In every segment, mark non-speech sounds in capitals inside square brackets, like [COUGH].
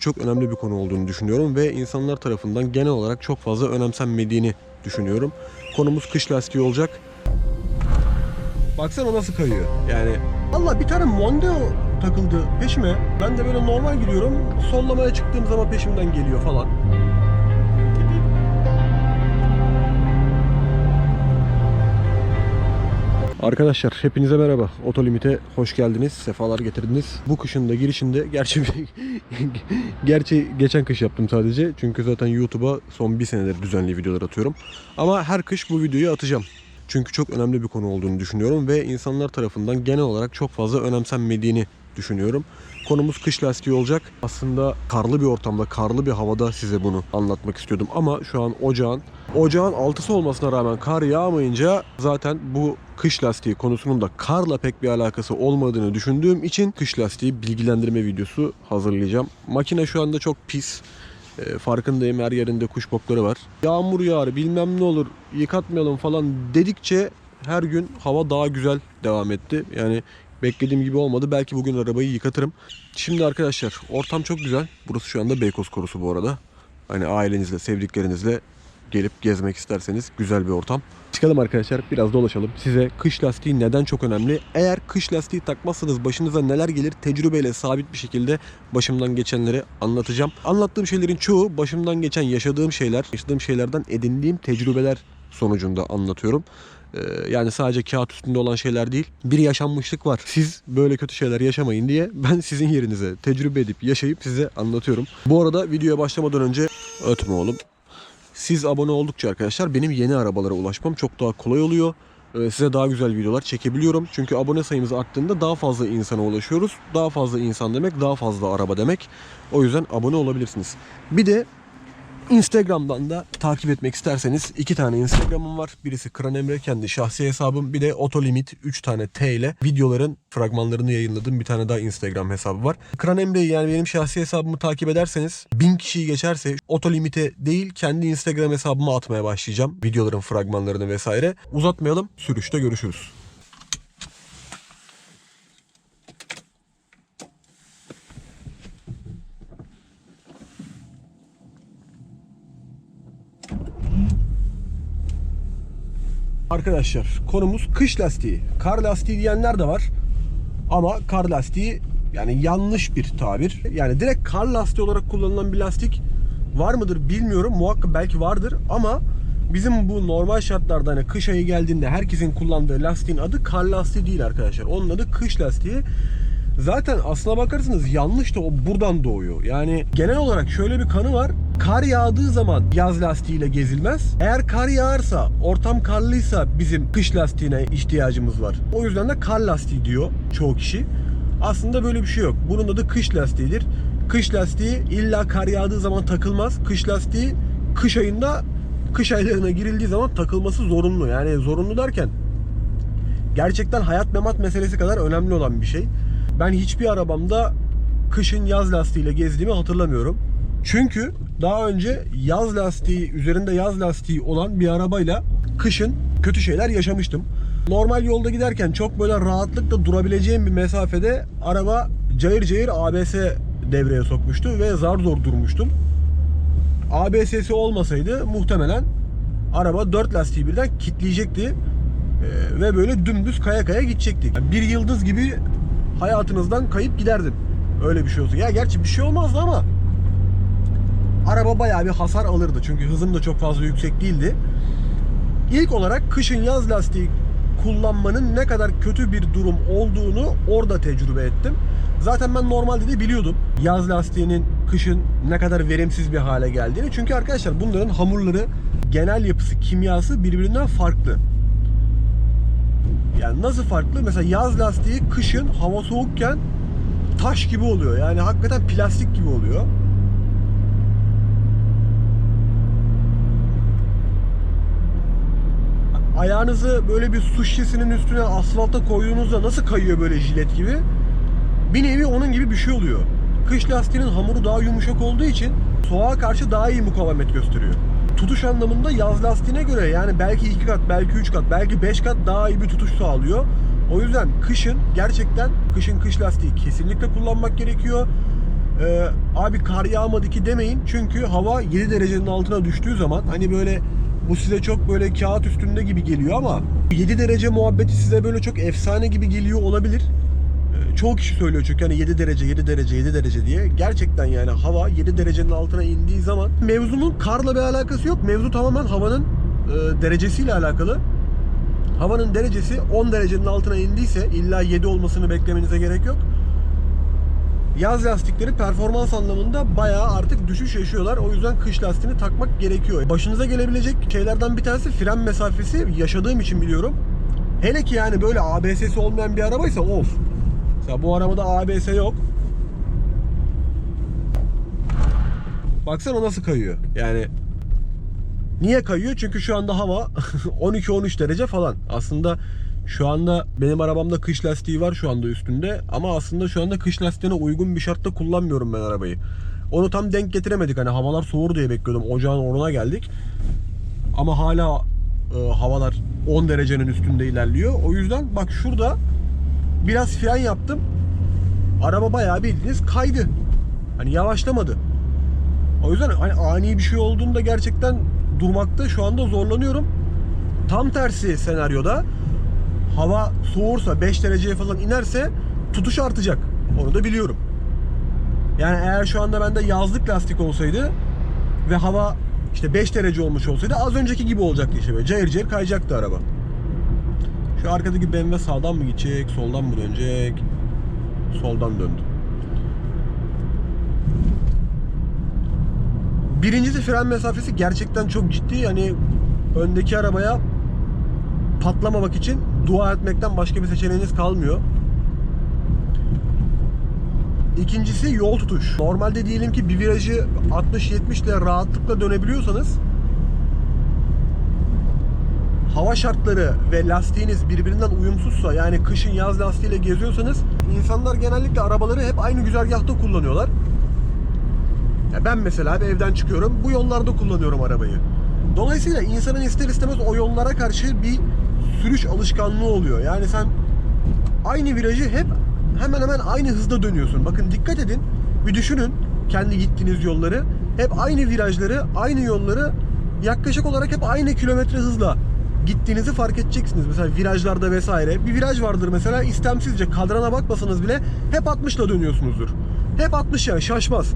çok önemli bir konu olduğunu düşünüyorum ve insanlar tarafından genel olarak çok fazla önemsenmediğini düşünüyorum. Konumuz kış lastiği olacak. Baksana nasıl kayıyor. Yani Allah bir tane Mondeo takıldı peşime. Ben de böyle normal gidiyorum. Sollamaya çıktığım zaman peşimden geliyor falan. Arkadaşlar hepinize merhaba. Otolimite hoş geldiniz. Sefalar getirdiniz. Bu kışın da girişinde gerçi [LAUGHS] gerçi geçen kış yaptım sadece. Çünkü zaten YouTube'a son bir senedir düzenli videolar atıyorum. Ama her kış bu videoyu atacağım. Çünkü çok önemli bir konu olduğunu düşünüyorum ve insanlar tarafından genel olarak çok fazla önemsenmediğini düşünüyorum. Konumuz kış lastiği olacak. Aslında karlı bir ortamda, karlı bir havada size bunu anlatmak istiyordum ama şu an ocağın Ocağın altısı olmasına rağmen kar yağmayınca zaten bu kış lastiği konusunun da karla pek bir alakası olmadığını düşündüğüm için kış lastiği bilgilendirme videosu hazırlayacağım. Makine şu anda çok pis. E, farkındayım her yerinde kuş bokları var. Yağmur yağar bilmem ne olur yıkatmayalım falan dedikçe her gün hava daha güzel devam etti. Yani beklediğim gibi olmadı. Belki bugün arabayı yıkatırım. Şimdi arkadaşlar ortam çok güzel. Burası şu anda Beykoz Korusu bu arada. Hani ailenizle, sevdiklerinizle gelip gezmek isterseniz güzel bir ortam. Çıkalım arkadaşlar biraz dolaşalım. Size kış lastiği neden çok önemli? Eğer kış lastiği takmazsanız başınıza neler gelir tecrübeyle sabit bir şekilde başımdan geçenleri anlatacağım. Anlattığım şeylerin çoğu başımdan geçen yaşadığım şeyler, yaşadığım şeylerden edindiğim tecrübeler sonucunda anlatıyorum. Ee, Yani sadece kağıt üstünde olan şeyler değil. Bir yaşanmışlık var. Siz böyle kötü şeyler yaşamayın diye ben [LAUGHS] sizin yerinize tecrübe edip yaşayıp size anlatıyorum. Bu arada videoya başlamadan önce ötme oğlum. Siz abone oldukça arkadaşlar benim yeni arabalara ulaşmam çok daha kolay oluyor. Ee, Size daha güzel videolar çekebiliyorum. Çünkü abone sayımız arttığında daha fazla insana ulaşıyoruz. Daha fazla insan demek daha fazla araba demek. O yüzden abone olabilirsiniz. Bir de Instagram'dan da takip etmek isterseniz iki tane Instagram'ım var. Birisi Kran Emre kendi şahsi hesabım. Bir de Otolimit 3 tane T ile videoların fragmanlarını yayınladığım bir tane daha Instagram hesabı var. Kran Emre'yi yani benim şahsi hesabımı takip ederseniz 1000 kişiyi geçerse Otolimit'e değil kendi Instagram hesabıma atmaya başlayacağım. Videoların fragmanlarını vesaire. Uzatmayalım. Sürüşte görüşürüz. Arkadaşlar konumuz kış lastiği. Kar lastiği diyenler de var. Ama kar lastiği yani yanlış bir tabir. Yani direkt kar lastiği olarak kullanılan bir lastik var mıdır bilmiyorum. Muhakkak belki vardır ama bizim bu normal şartlarda hani kış ayı geldiğinde herkesin kullandığı lastiğin adı kar lastiği değil arkadaşlar. Onun adı kış lastiği. Zaten aslına bakarsanız yanlış da o buradan doğuyor. Yani genel olarak şöyle bir kanı var. Kar yağdığı zaman yaz lastiğiyle gezilmez. Eğer kar yağarsa, ortam karlıysa bizim kış lastiğine ihtiyacımız var. O yüzden de kar lastiği diyor çoğu kişi. Aslında böyle bir şey yok. Bunun adı kış lastiğidir. Kış lastiği illa kar yağdığı zaman takılmaz. Kış lastiği kış ayında kış aylarına girildiği zaman takılması zorunlu. Yani zorunlu derken gerçekten hayat memat meselesi kadar önemli olan bir şey. Ben hiçbir arabamda kışın yaz lastiğiyle gezdiğimi hatırlamıyorum. Çünkü daha önce yaz lastiği, üzerinde yaz lastiği olan bir arabayla kışın kötü şeyler yaşamıştım. Normal yolda giderken çok böyle rahatlıkla durabileceğim bir mesafede araba cayır cayır ABS devreye sokmuştu ve zar zor durmuştum. ABS'si olmasaydı muhtemelen araba dört lastiği birden kitleyecekti. Ve böyle dümdüz kaya kaya gidecektik. Bir yıldız gibi hayatınızdan kayıp giderdin. Öyle bir şey olsa. Ya gerçi bir şey olmazdı ama araba bayağı bir hasar alırdı. Çünkü hızım da çok fazla yüksek değildi. İlk olarak kışın yaz lastiği kullanmanın ne kadar kötü bir durum olduğunu orada tecrübe ettim. Zaten ben normalde de biliyordum yaz lastiğinin kışın ne kadar verimsiz bir hale geldiğini. Çünkü arkadaşlar bunların hamurları, genel yapısı, kimyası birbirinden farklı. Yani nasıl farklı? Mesela yaz lastiği kışın hava soğukken taş gibi oluyor. Yani hakikaten plastik gibi oluyor. Ayağınızı böyle bir su şişesinin üstüne asfalta koyduğunuzda nasıl kayıyor böyle jilet gibi? Bir nevi onun gibi bir şey oluyor. Kış lastiğinin hamuru daha yumuşak olduğu için soğuğa karşı daha iyi mukavemet gösteriyor. Tutuş anlamında yaz lastiğine göre yani belki iki kat, belki üç kat, belki beş kat daha iyi bir tutuş sağlıyor. O yüzden kışın gerçekten kışın kış lastiği kesinlikle kullanmak gerekiyor. Ee, abi kar yağmadı ki demeyin. Çünkü hava 7 derecenin altına düştüğü zaman hani böyle bu size çok böyle kağıt üstünde gibi geliyor ama 7 derece muhabbeti size böyle çok efsane gibi geliyor olabilir. Çoğu kişi söylüyor çünkü hani 7 derece 7 derece 7 derece diye. Gerçekten yani hava 7 derecenin altına indiği zaman mevzunun karla bir alakası yok. Mevzu tamamen havanın e, derecesiyle alakalı. Havanın derecesi 10 derecenin altına indiyse illa 7 olmasını beklemenize gerek yok. Yaz lastikleri performans anlamında bayağı artık düşüş yaşıyorlar. O yüzden kış lastiğini takmak gerekiyor. Başınıza gelebilecek şeylerden bir tanesi fren mesafesi. Yaşadığım için biliyorum. Hele ki yani böyle ABS'si olmayan bir arabaysa of. Mesela bu arabada ABS yok. Baksana nasıl kayıyor. Yani Niye kayıyor? Çünkü şu anda hava [LAUGHS] 12-13 derece falan. Aslında şu anda benim arabamda kış lastiği var şu anda üstünde. Ama aslında şu anda kış lastiğine uygun bir şartta kullanmıyorum ben arabayı. Onu tam denk getiremedik. Hani havalar soğur diye bekliyordum. Ocağın oruna geldik. Ama hala e, havalar 10 derecenin üstünde ilerliyor. O yüzden bak şurada biraz fren yaptım. Araba bayağı bildiğiniz kaydı. Hani yavaşlamadı. O yüzden hani ani bir şey olduğunda gerçekten durmakta şu anda zorlanıyorum. Tam tersi senaryoda hava soğursa 5 dereceye falan inerse tutuş artacak. Onu da biliyorum. Yani eğer şu anda bende yazlık lastik olsaydı ve hava işte 5 derece olmuş olsaydı az önceki gibi olacaktı işte böyle cayır cayır kayacaktı araba. Şu arkadaki BMW sağdan mı gidecek, soldan mı dönecek? Soldan döndü. Birincisi fren mesafesi gerçekten çok ciddi. Yani öndeki arabaya patlamamak için dua etmekten başka bir seçeneğiniz kalmıyor. İkincisi yol tutuş. Normalde diyelim ki bir virajı 60-70 ile rahatlıkla dönebiliyorsanız hava şartları ve lastiğiniz birbirinden uyumsuzsa yani kışın yaz lastiğiyle geziyorsanız insanlar genellikle arabaları hep aynı güzergahta kullanıyorlar. Ya ben mesela bir evden çıkıyorum. Bu yollarda kullanıyorum arabayı. Dolayısıyla insanın ister istemez o yollara karşı bir sürüş alışkanlığı oluyor. Yani sen aynı virajı hep hemen hemen aynı hızda dönüyorsun. Bakın dikkat edin. Bir düşünün kendi gittiğiniz yolları. Hep aynı virajları, aynı yolları yaklaşık olarak hep aynı kilometre hızla gittiğinizi fark edeceksiniz. Mesela virajlarda vesaire. Bir viraj vardır mesela istemsizce kadrana bakmasanız bile hep 60 ile dönüyorsunuzdur. Hep 60 yani şaşmaz.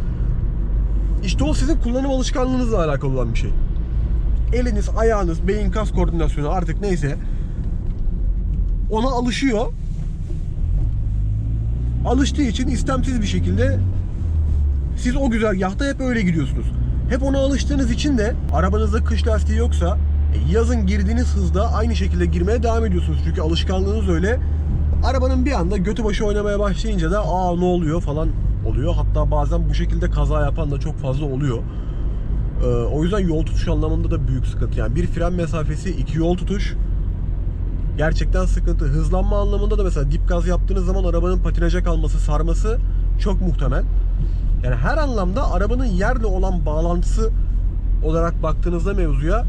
İşte o sizin kullanım alışkanlığınızla alakalı olan bir şey. Eliniz, ayağınız, beyin kas koordinasyonu artık neyse ona alışıyor. Alıştığı için istemsiz bir şekilde siz o güzergahta hep öyle gidiyorsunuz. Hep ona alıştığınız için de arabanızda kış lastiği yoksa yazın girdiğiniz hızda aynı şekilde girmeye devam ediyorsunuz. Çünkü alışkanlığınız öyle. Arabanın bir anda götü başı oynamaya başlayınca da aa ne oluyor falan oluyor. Hatta bazen bu şekilde kaza yapan da çok fazla oluyor. Ee, o yüzden yol tutuş anlamında da büyük sıkıntı. Yani bir fren mesafesi, iki yol tutuş gerçekten sıkıntı. Hızlanma anlamında da mesela dip gaz yaptığınız zaman arabanın patinaja kalması, sarması çok muhtemel. Yani her anlamda arabanın yerle olan bağlantısı olarak baktığınızda mevzuya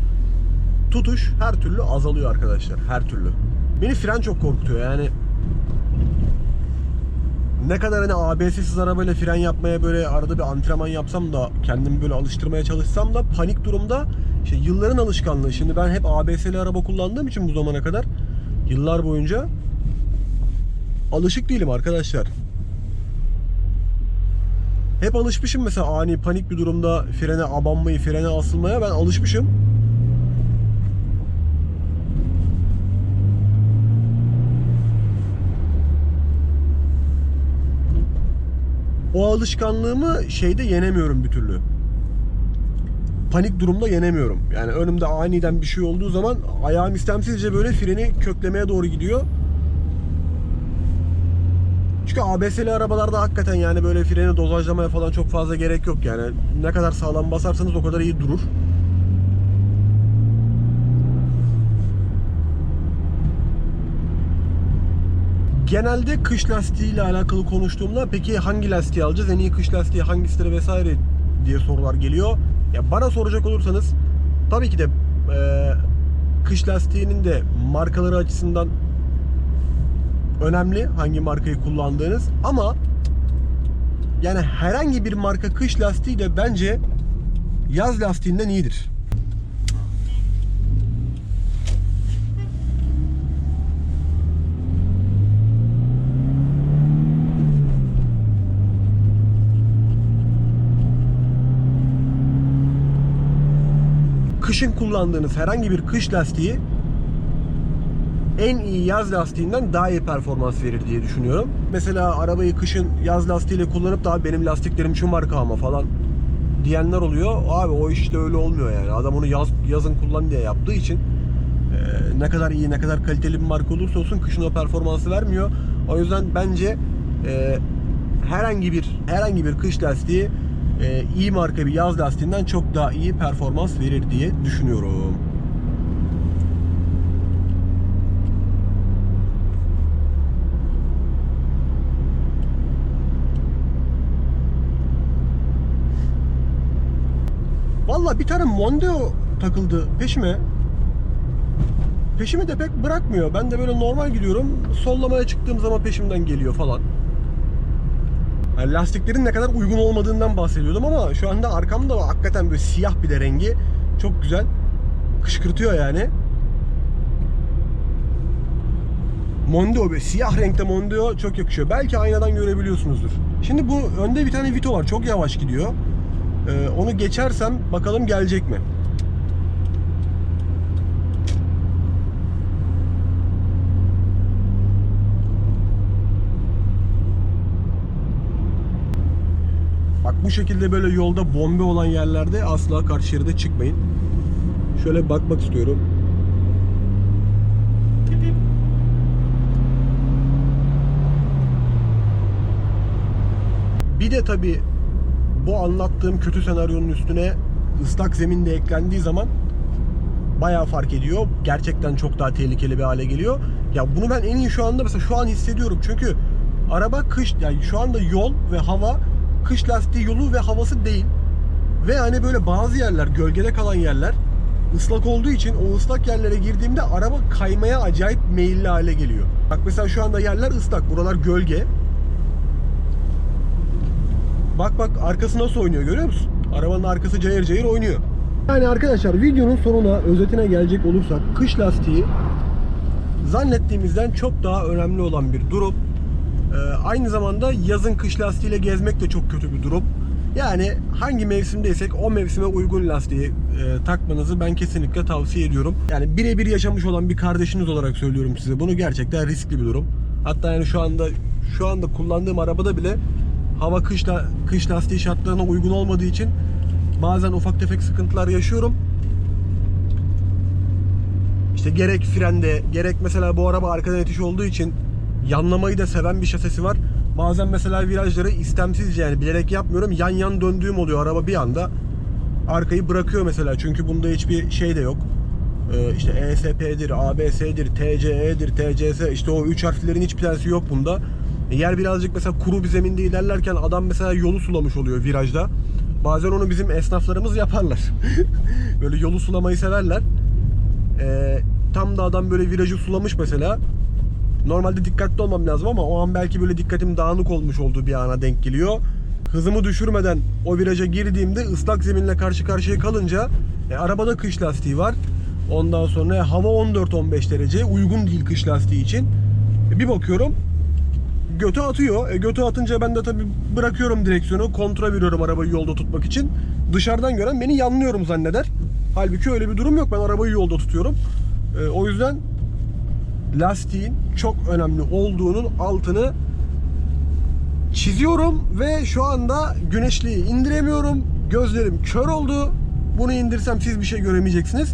tutuş her türlü azalıyor arkadaşlar. Her türlü. Beni fren çok korkutuyor yani ne kadar hani ABS'siz arabayla fren yapmaya böyle arada bir antrenman yapsam da kendimi böyle alıştırmaya çalışsam da panik durumda işte yılların alışkanlığı. Şimdi ben hep ABS'li araba kullandığım için bu zamana kadar yıllar boyunca alışık değilim arkadaşlar. Hep alışmışım mesela ani panik bir durumda frene abanmayı, frene asılmaya ben alışmışım. O alışkanlığımı şeyde yenemiyorum bir türlü. Panik durumda yenemiyorum. Yani önümde aniden bir şey olduğu zaman ayağım istemsizce böyle freni köklemeye doğru gidiyor. Çünkü ABS'li arabalarda hakikaten yani böyle freni dozajlamaya falan çok fazla gerek yok yani. Ne kadar sağlam basarsanız o kadar iyi durur. Genelde kış lastiği ile alakalı konuştuğumda peki hangi lastiği alacağız? En iyi kış lastiği hangisidir vesaire diye sorular geliyor. Ya bana soracak olursanız tabii ki de e, kış lastiğinin de markaları açısından önemli hangi markayı kullandığınız ama Yani herhangi bir marka kış lastiği de bence yaz lastiğinden iyidir. Kışın kullandığınız herhangi bir kış lastiği en iyi yaz lastiğinden daha iyi performans verir diye düşünüyorum. Mesela arabayı kışın yaz lastiğiyle kullanıp da "Abi benim lastiklerim şu marka ama falan diyenler oluyor. Abi o işte öyle olmuyor yani. Adam onu yaz, yazın kullan diye yaptığı için e, ne kadar iyi ne kadar kaliteli bir marka olursa olsun kışın o performansı vermiyor. O yüzden bence e, herhangi bir herhangi bir kış lastiği e, iyi marka bir yaz lastiğinden çok daha iyi performans verir diye düşünüyorum. Valla bir tane Mondeo takıldı peşime. Peşimi de pek bırakmıyor. Ben de böyle normal gidiyorum. Sollamaya çıktığım zaman peşimden geliyor falan. Lastiklerin ne kadar uygun olmadığından bahsediyordum ama şu anda arkamda var. Hakikaten böyle siyah bir de rengi. Çok güzel. Kışkırtıyor yani. Mondeo be siyah renkte Mondeo çok yakışıyor. Belki aynadan görebiliyorsunuzdur. Şimdi bu önde bir tane Vito var. Çok yavaş gidiyor. Ee, onu geçersem bakalım gelecek mi? Bu şekilde böyle yolda bombe olan yerlerde asla karşı şeride çıkmayın. Şöyle bakmak istiyorum. Bir de tabii bu anlattığım kötü senaryonun üstüne ıslak zemin de eklendiği zaman bayağı fark ediyor. Gerçekten çok daha tehlikeli bir hale geliyor. Ya bunu ben en iyi şu anda mesela şu an hissediyorum. Çünkü araba kış yani şu anda yol ve hava kış lastiği yolu ve havası değil. Ve hani böyle bazı yerler gölgede kalan yerler ıslak olduğu için o ıslak yerlere girdiğimde araba kaymaya acayip meyilli hale geliyor. Bak mesela şu anda yerler ıslak. Buralar gölge. Bak bak arkası nasıl oynuyor görüyor musun? Arabanın arkası cayır cayır oynuyor. Yani arkadaşlar videonun sonuna özetine gelecek olursak kış lastiği zannettiğimizden çok daha önemli olan bir durum. Ee, aynı zamanda yazın kış lastiğiyle gezmek de çok kötü bir durum. Yani hangi mevsimdeysek o mevsime uygun lastiği e, takmanızı ben kesinlikle tavsiye ediyorum. Yani birebir yaşamış olan bir kardeşiniz olarak söylüyorum size. Bunu gerçekten riskli bir durum. Hatta yani şu anda şu anda kullandığım arabada bile hava kışla kış lastiği şartlarına uygun olmadığı için bazen ufak tefek sıkıntılar yaşıyorum. İşte gerek frende, gerek mesela bu araba arkadan itiş olduğu için yanlamayı da seven bir şasisi var. Bazen mesela virajları istemsizce yani bilerek yapmıyorum. Yan yan döndüğüm oluyor araba bir anda. Arkayı bırakıyor mesela çünkü bunda hiçbir şey de yok. Ee, işte ESP'dir, ABS'dir, TCE'dir, TCS işte o üç harflerin hiçbir tanesi yok bunda. E, Yer birazcık mesela kuru bir zeminde ilerlerken adam mesela yolu sulamış oluyor virajda. Bazen onu bizim esnaflarımız yaparlar. [LAUGHS] böyle yolu sulamayı severler. Ee, tam da adam böyle virajı sulamış mesela. Normalde dikkatli olmam lazım ama o an belki böyle dikkatim dağınık olmuş olduğu bir ana denk geliyor. Hızımı düşürmeden o viraja girdiğimde ıslak zeminle karşı karşıya kalınca e, arabada kış lastiği var. Ondan sonra e, hava 14-15 derece uygun değil kış lastiği için. E, bir bakıyorum götü atıyor. E, götü atınca ben de tabii bırakıyorum direksiyonu. Kontra veriyorum arabayı yolda tutmak için. Dışarıdan gören beni yanlıyorum zanneder. Halbuki öyle bir durum yok. Ben arabayı yolda tutuyorum. E, o yüzden lastiğin çok önemli olduğunun altını çiziyorum ve şu anda güneşliği indiremiyorum. Gözlerim kör oldu. Bunu indirsem siz bir şey göremeyeceksiniz.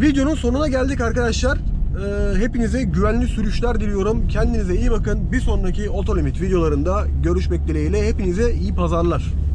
Videonun sonuna geldik arkadaşlar. Ee, hepinize güvenli sürüşler diliyorum. Kendinize iyi bakın. Bir sonraki Otolimit videolarında görüşmek dileğiyle. Hepinize iyi pazarlar.